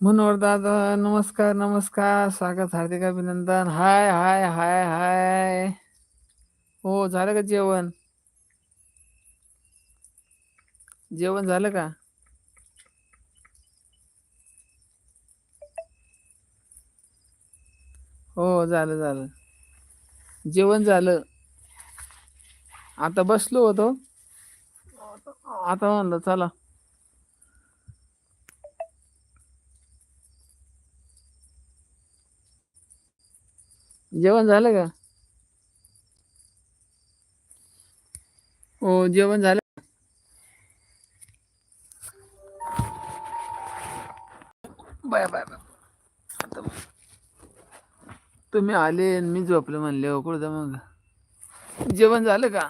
मनोहर दादा नमस्कार नमस्कार. स्वागत हार्दिक अभिनंदन. हाय हाय हाय हाय. हो झालं का जेवण? जेवण झालं का? हो झालं झालं. जेवण झालं. आता बसलो होतो. आता म्हणलं चला. जेवण झालं का? हो, जेवण झालं. Bye bye bye. तुम्ही आले मी झोपले म्हणले हो मग. जेवण झालं का?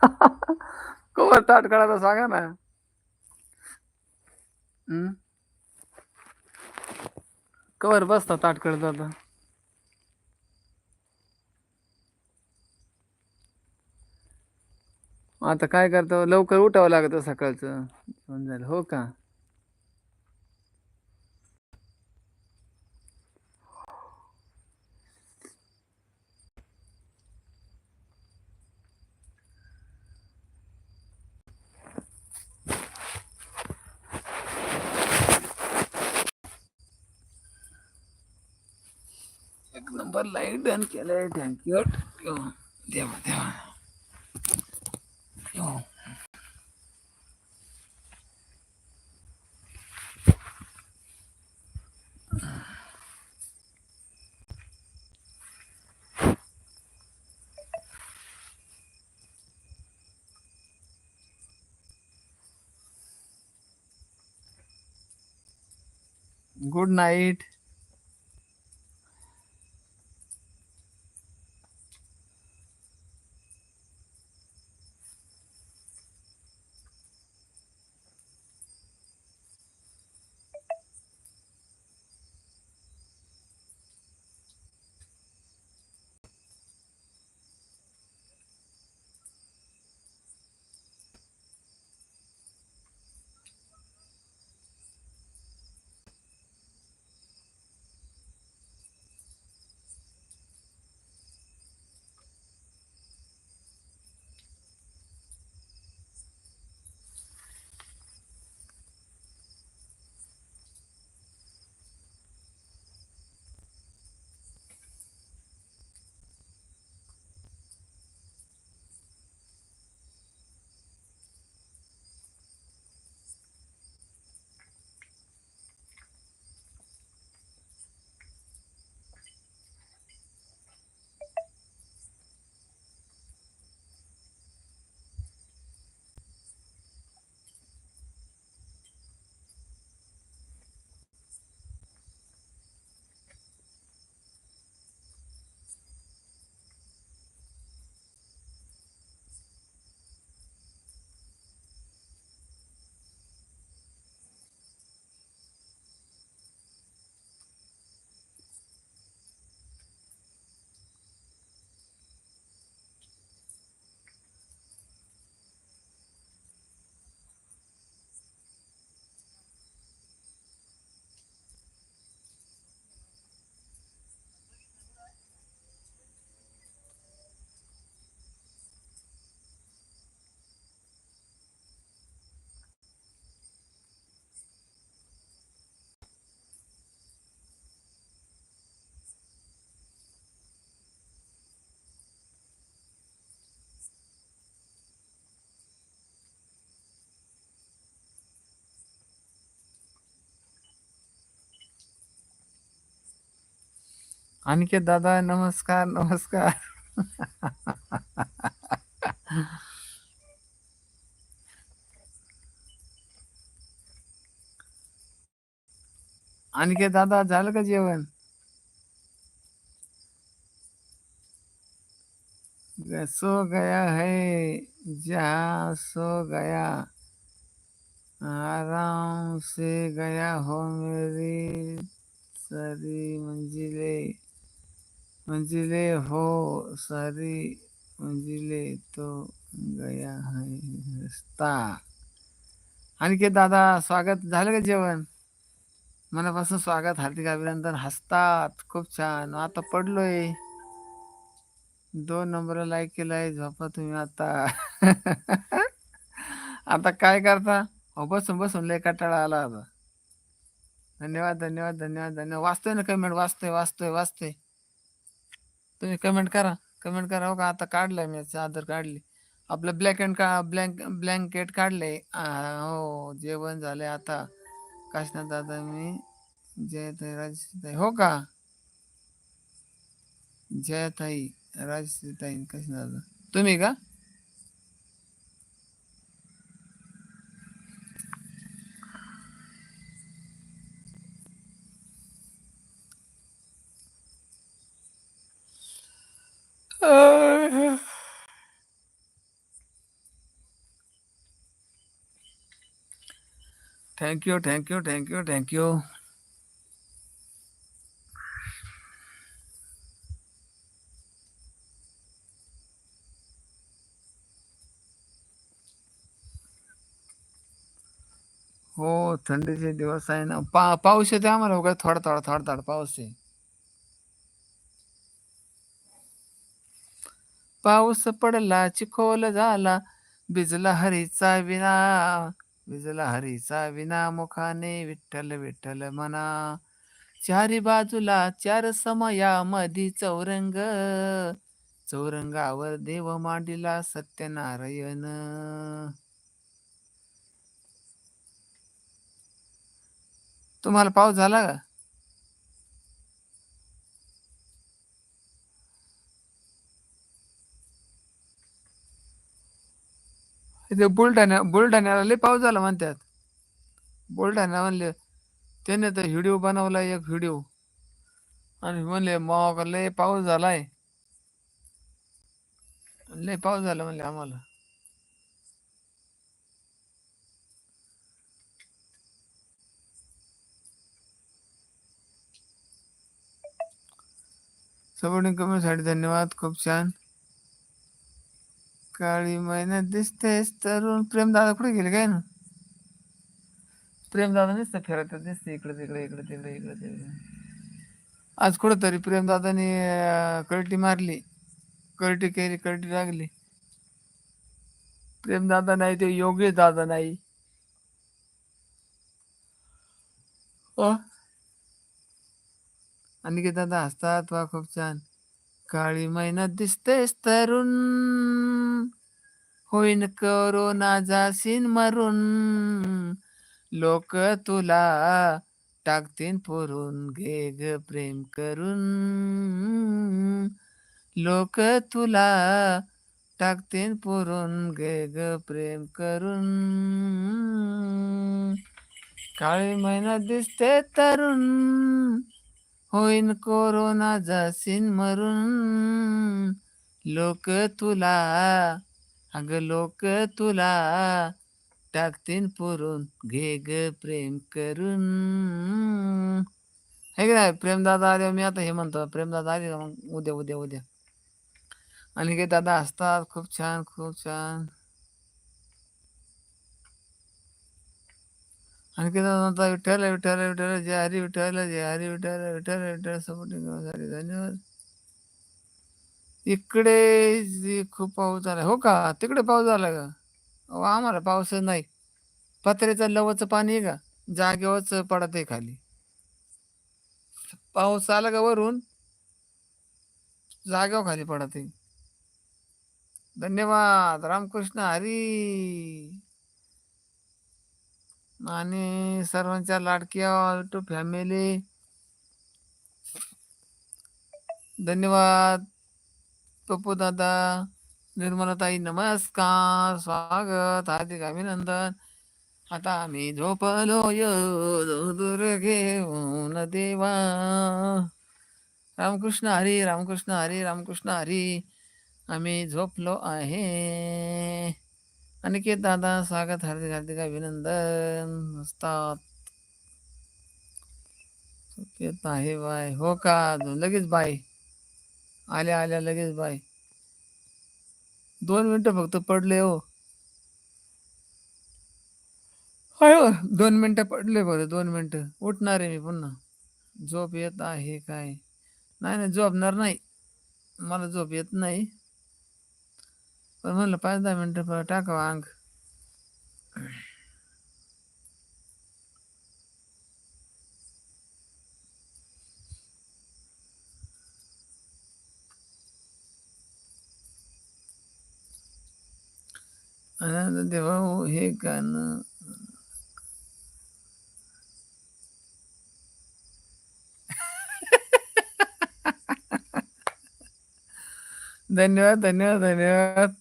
कवर ताट काढायला सांगा ना. कवर बसता ताट करत आता. आता काय करतो? लवकर उठावं लागतं सकाळचं. जेवण हो का? एक नंबर लाइट डन केलंय. थँक्यू देवा देवा. गुड नाईट अनिकेत दादा, नमस्कार नमस्कार। अनिकेत दादा, झालं का जेवण? सो गया है, जहाँ सो गया। आराम से गया हो मेरी सारी मंजिले। मंजिले हो सारी मंजिले तो गया है रस्ता. आणखी दादा स्वागत झालं का जेवण? मनापासून स्वागत हार्दिक अभिनंदन. हसतात खूप छान. आता पडलोय. दोन नंबर लाईक केलाय झोपा तुम्ही आता. आता काय करता? हो बसून बसून लय कटाळा आला आता. धन्यवाद धन्यवाद धन्यवाद धन्यवाद. वाचतोय ना कमेंट वाचतोय वाचतोय वाचतोय तुम्ही कमेंट करा. कमेंट करा हो का आता काढलंय मी चादर काढली आपलं ब्लॅक अँड का ब्लँक ब्लँकेट काढले हो जेवण झाले आता. काशनाथ दादा मी जयताई राजताई हो का? जयताई राजताई काशनाथ दादा. तुम्ही का? थँक्यू थँक्यू थँक्यू थँक्यू हो थंडीचे दिवस आहे ना. पा पाऊस येते आम्हाला हो थोडा थोडा थोडा थोडा पाऊस आहे. पाऊस पडला चिखोल झाला भिजला हरीचा विना विजला हरीचा विना मुखाने विठ्ठल विठ्ठल म्हणा चारी बाजूला चार समया मधी चौरंग. चौरंगावर देव मांडिला सत्यनारायण. तुम्हाला पाऊस झाला का? इथे बुलढाण्या बुलढाण्याला लय पाऊस झाला म्हणतात. बुलढाण्या म्हणले त्याने तर व्हिडिओ बनवला एक व्हिडिओ. आणि म्हणले मग लय पाऊस झालाय. लय पाऊस झाला म्हणले आम्हाला. सपोर्टिंग कमेंटसाठी धन्यवाद. खूप छान. काळी महिन्यात दिसतेस तरुण प्रेमदादा कुठे गेले काय ना प्रेमदादा दादा फिरत दिसते इकडे तिकडे इकडे तिकडे इकडे तिकडे आज कुठंतरी प्रेम दादाने कलटी मारली कळटी केली कळटी लागली प्रेमदादा नाही ते योगेश दादा नाही अ? आणि दादा हसतात वा खूप छान काळी मैना दिसतेस तरुण. होईन करोना जासीन मरून. लोक तुला टाकतीन पुरून. घे ग प्रेम करून. लोक तुला टाकतीन पुरून. घे ग प्रेम करून. काळी महिना दिसते तरुण. होईन कोरोना जासीन मरून. लोक तुला अग लोक तुला टाकतीन पुरून. घे ग प्रेम करून. हे की नाही? प्रेमदादा आले मी आता हे म्हणतो. प्रेमदादा आले का मग? उद्या उद्या उद्या. आणि हे दादा असतात खूप छान खूप छान. आणखी काही विठ्ठल विठ्ठल विठ्ठल जय हरी विठ्ठल जय हरी विठ्ठल विठ्ठल विठ्ठल सपोर्टिंग धन्यवाद. इकडे खूप पाऊस झाला हो का? तिकडे पाऊस झाला का? अहो आम्हाला पाऊसच नाही. पत्र्याचं लवचं पाणी आहे का? जागेवरच पडत आहे खाली. पाऊस आला का वरून? जागेवर खाली पडत आहे. धन्यवाद. रामकृष्ण हरी. आणि सर्वांच्या लाडक्या टू फॅमिली धन्यवाद. पप्पू दादा निर्मलाताई नमस्कार. स्वागत. हार्दिक अभिनंदन. आता आम्ही झोपलो दूर घेऊन देवा. रामकृष्ण हरी रामकृष्ण हरी रामकृष्ण हरी. आम्ही झोपलो आहे. अनिकेत दादा स्वागत हार्दिक हार्दिक अभिनंदन. असतात येत आहे बाय. हो का? लगेच बाय. आल्या आल्या लगेच बाय. दोन मिनटं फक्त पडले हो. हो दोन मिनटं पडले बरं दोन मिनटं. उठणार आहे मी पुन्हा. झोप येत आहे काय? नाही नाही झोपणार नाही. मला झोप येत नाही. पण म्हणलं पाच दहा मिनटं प- टाकावं अंग आनंद देवा हे गाणं धन्यवाद धन्यवाद धन्यवाद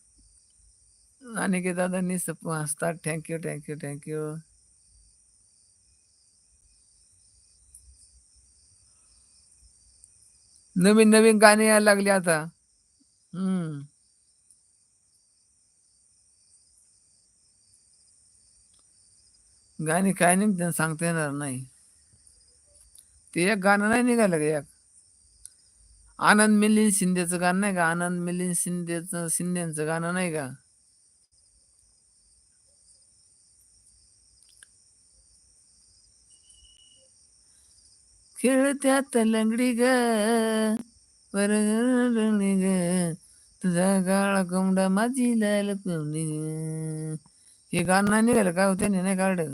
दादांनी सप हसतात thank you thank you thank you नवीन नवीन गाणी यायला लागली आता. हम्म. गाणी काय नाही सांगता येणार नाही. ते एक गाणं नाही निघालं का एक? आनंद मिलिंद शिंदेचं गाणं नाही का? आनंद मिलिंद शिंदेचं शिंदेचं गाणं नाही का? खेळत्यात लंगडी ग परगणी ग. तुझा गाळा कोंबडा माझी लाल कोंबडी ग. हे गाणं नाही निघालं काय होते नाही काढलं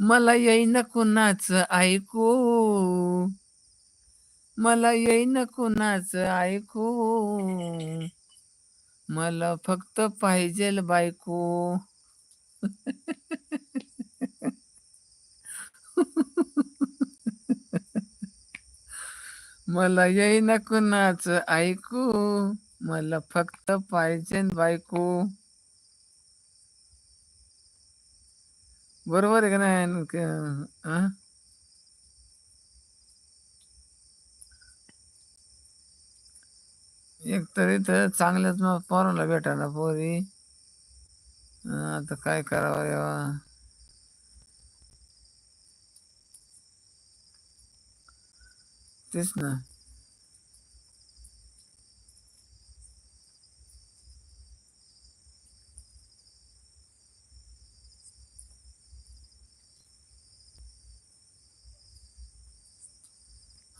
मला येई येईन कुणाच ऐकू. मला येईन कुणाच ऐकू. मला फक्त पाहिजेल बायको. मला येईन कुणाच ऐकू. मला फक्त पाहिजे बायको. बरोबर आहे का नाही क- हं? एक तर इथं चांगल्याच मग पोराला भेटायला पोरी. आता काय करावं यावा तेच ना.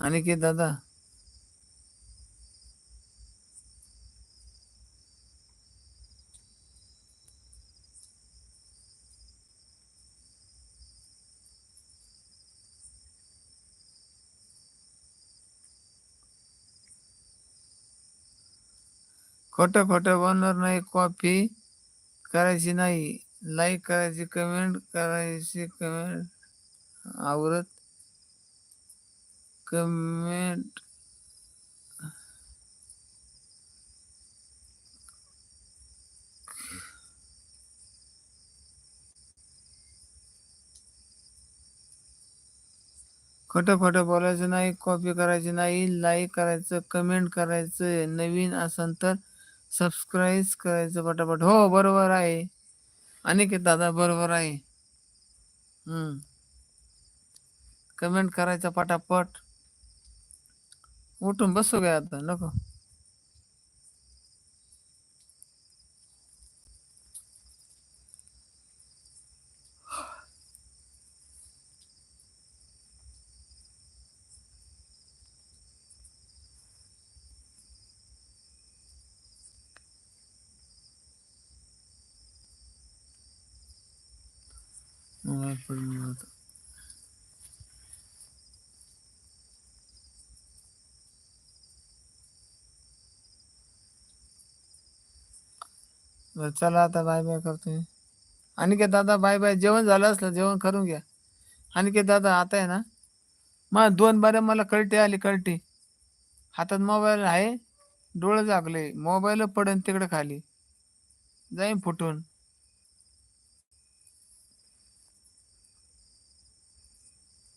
आणि की दादा? खोटं खोटं बोलणार नाही कॉपी करायची नाही लाईक करायची कमेंट करायची कमेंट आवरत कमेंट खोटं खोटं बोलायचं नाही कॉपी करायची नाही लाईक करायचं कमेंट करायचं नवीन असेल तर सबस्क्राईब करायचं पटापट. हो बरोबर आहे. अनिकेत दादा बरोबर आहे. हम्म. कमेंट करायचं पटापट. उठून बसू काय आता? नको. मोबाईल पडून होतं। बरं चला आता बाय बाय करतोय आणि काय दादा बाय बाय जेवण झालं असलं जेवण करून घ्या. आणि काय दादा आता आहे ना? मग दोन बाऱ्या मला कळटी आली कळटी. हातात मोबाईल आहे डोळे जागले मोबाईल पडन तिकडे खाली. जाईन फुटून.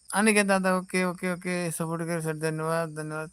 आणि काय दादा ओके ओके ओके सपोर्ट केल्यासाठी धन्यवाद धन्यवाद।